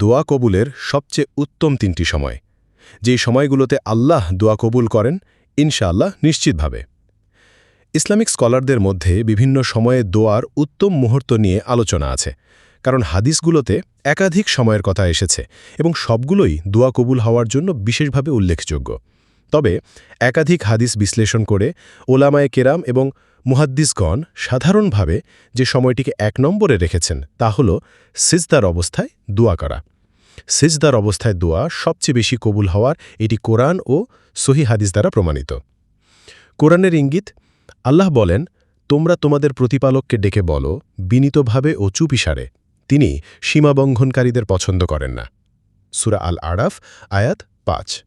দোয়া কবুলের সবচেয়ে উত্তম তিনটি সময়। যেই সময়গুলোতে আল্লাহ দোয়া কবুল করেন, ইনশাআল্লাহ নিশ্চিতভাবে। ইসলামিক স্কলারদের মধ্যে বিভিন্ন সময়ে দোয়ার উত্তম মুহূর্ত নিয়ে আলোচনা আছে, কারণ হাদিসগুলোতে একাধিক সময়ের কথা এসেছে এবং সবগুলোই দোয়া কবুল হওয়ার জন্য বিশেষভাবে উল্লেখযোগ্য। তবে একাধিক হাদিস বিশ্লেষণ করে ওলামায়ে কেরাম এবং মুহাদ্দিসগণ সাধারণভাবে যে সময়টিকে এক নম্বরে রেখেছেন, তা হল সিজদার অবস্থায় দোয়া করা। সিজদার অবস্থায় দোয়া সবচেয়ে বেশি কবুল হওয়ার এটি কোরআন ও সহি হাদিস দ্বারা প্রমাণিত। কোরআনের ইঙ্গিত, আল্লাহ বলেন, তোমরা তোমাদের প্রতিপালককে ডেকে বলো, বিনীতভাবে ও চুপিসারে। তিনি সীমাবঙ্ঘনকারীদের পছন্দ করেন না। সুরা আল আরাফ আয়াত পাঁচ।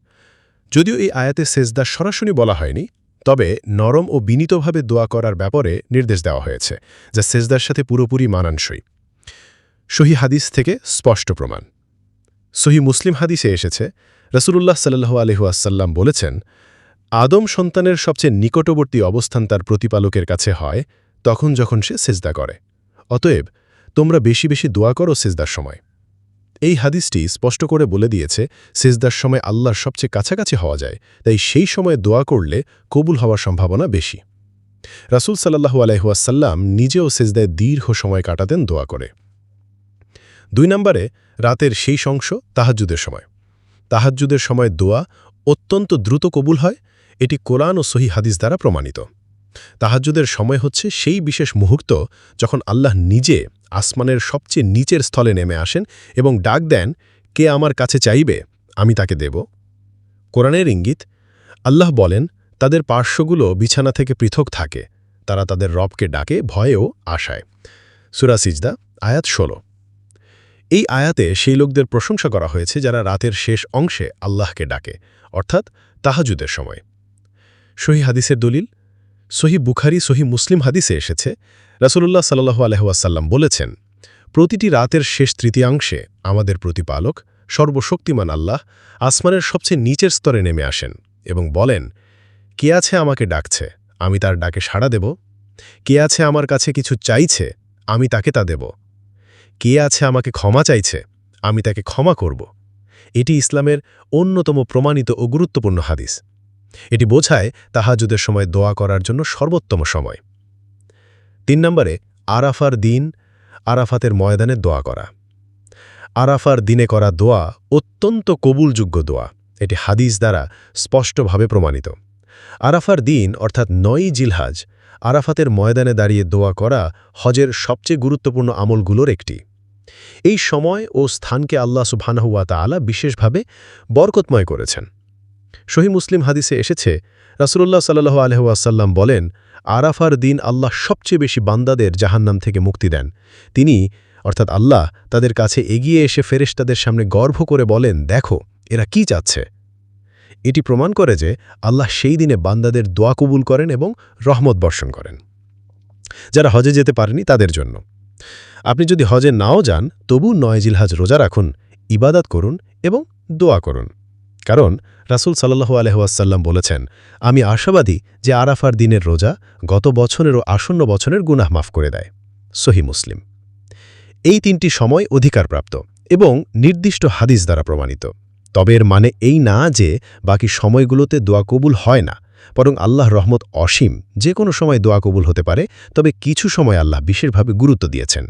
যদিও এই আয়াতে সেজদা সরাসরি বলা হয়নি তবে নরম ও বিনীতভাবে দোয়া করার ব্যাপারে নির্দেশ দেওয়া হয়েছে, যা সেজদার সাথে পুরোপুরি মানানসই। সহি হাদিস থেকে স্পষ্ট প্রমাণ। সহি মুসলিম হাদিসে এসেছে রসুল্লাহ সাল্লু আলহুয়াসাল্লাম বলেছেন, আদম সন্তানের সবচেয়ে নিকটবর্তী অবস্থান তার প্রতিপালকের কাছে হয় তখন যখন সে সেজদা করে। অতএব তোমরা বেশি বেশি দোয়া করো সেজদার সময়। এই হাদিসটি স্পষ্ট করে বলে দিয়েছে, সেজদার সময় আল্লাহর সবচেয়ে কাছাকাছি হওয়া যায়, তাই সেই সময় দোয়া করলে কবুল হওয়ার সম্ভাবনা বেশি। রাসুল সাল্লাহু আলহুয়াসাল্লাম নিজেও সেজদায় দীর্ঘ সময় কাটাতেন দোয়া করে। দুই নম্বরে, রাতের সেই অংশ তাহাজ্জুদের সময়। তাহাজ্জুদের সময় দোয়া অত্যন্ত দ্রুত কবুল হয়, এটি কোরআন ও সহি হাদিস দ্বারা প্রমাণিত। তাহাজ্জুদের সময় হচ্ছে সেই বিশেষ মুহূর্ত যখন আল্লাহ নিজে আসমানের সবচেয়ে নিচের স্থলে নেমে আসেন এবং ডাক দেন, কে আমার কাছে চাইবে? আমি তাকে দেব। কোরআনের ইঙ্গিত, আল্লাহ বলেন, তাদের পার্শ্বগুলো বিছানা থেকে পৃথক থাকে। তারা তাদের রবকে ডাকে, ভয়েও আশায়। সুরা সিজদা, আয়াত ষোলো। এই আয়াতে সেই লোকদের প্রশংসা করা হয়েছে যারা রাতের শেষ অংশে আল্লাহকে ডাকে, অর্থাৎ তাহাজুদের সময়। সহি হাদিসের দলিল সহি বুখারি, সহি মুসলিম হাদিসে এসেছে, রাসুলুল্লাহ সাল্লু আলহাসাল্লাম বলেছেন, প্রতিটি রাতের শেষ তৃতীয়াংশে আমাদের প্রতিপালক, সর্বশক্তিমান আল্লাহ, আসমানের সবচেয়ে নিচের স্তরে নেমে আসেন এবং বলেন, কে আছে আমাকে ডাকছে? আমি তার ডাকে সাড়া দেব। কে আছে আমার কাছে কিছু চাইছে? আমি তাকে তা দেব। কে আছে আমাকে ক্ষমা চাইছে? আমি তাকে ক্ষমা করব। এটি ইসলামের অন্যতম প্রমাণিত ও গুরুত্বপূর্ণ হাদিস। এটি বোঝায় তাহাজুদের সময় দোয়া করার জন্য সর্বোত্তম সময়। তিন নম্বরে, আরাফার দিন, আরাফাতের ময়দানে দোয়া করা। আরাফার দিনে করা দোয়া অত্যন্ত কবুলযোগ্য দোয়া। এটি হাদিস দ্বারা স্পষ্টভাবে প্রমাণিত। আরাফার দিন, অর্থাৎ নয়ই জিলহাজ, আরাফাতের ময়দানে দাঁড়িয়ে দোয়া করা হজের সবচেয়ে গুরুত্বপূর্ণ আমলগুলোর একটি। এই সময় ও স্থানকে আল্লাহ সুবহানাহুয়া তালা বিশেষভাবে বরকতময় করেছেন। সহি মুসলিম হাদিসে এসেছে রাসুল্লাহ সাল্লু আলহাসাল্লাম বলেন, আরাফার দিন আল্লাহ সবচেয়ে বেশি বান্দাদের জাহান্নাম থেকে মুক্তি দেন। তিনি, অর্থাৎ আল্লাহ, তাদের কাছে এগিয়ে এসে ফেরেশতাদের সামনে গর্ভ করে বলেন, দেখো, এরা কি চাচ্ছে? এটি প্রমাণ করে যে আল্লাহ সেই দিনে বান্দাদের দোয়া কবুল করেন এবং রহমত বর্ষণ করেন। যারা হজে যেতে পারেনি তাদের জন্য। আপনি যদি হজে নাও যান, তবু নয় জিলহাজ রোজা রাখুন, ইবাদাত করুন এবং দোয়া করুন। কারণ রাসুল সাল্লাহু আলহাসাল্লাম বলেছেন, আমি আশাবাদী যে আরাফার দিনের রোজা গত বছরেরও আসন্ন বছরের গুনাহ মাফ করে দেয়। সহি মুসলিম। এই তিনটি সময় অধিকারপ্রাপ্ত এবং নির্দিষ্ট হাদিস দ্বারা প্রমাণিত। তবে এর মানে এই না যে বাকি সময়গুলোতে দোয়া কবুল হয় না, বরং আল্লাহ রহমত অসীম। যে কোনো সময় দোয়া কবুল হতে পারে, তবে কিছু সময় আল্লাহ বিশেষভাবে গুরুত্ব দিয়েছেন।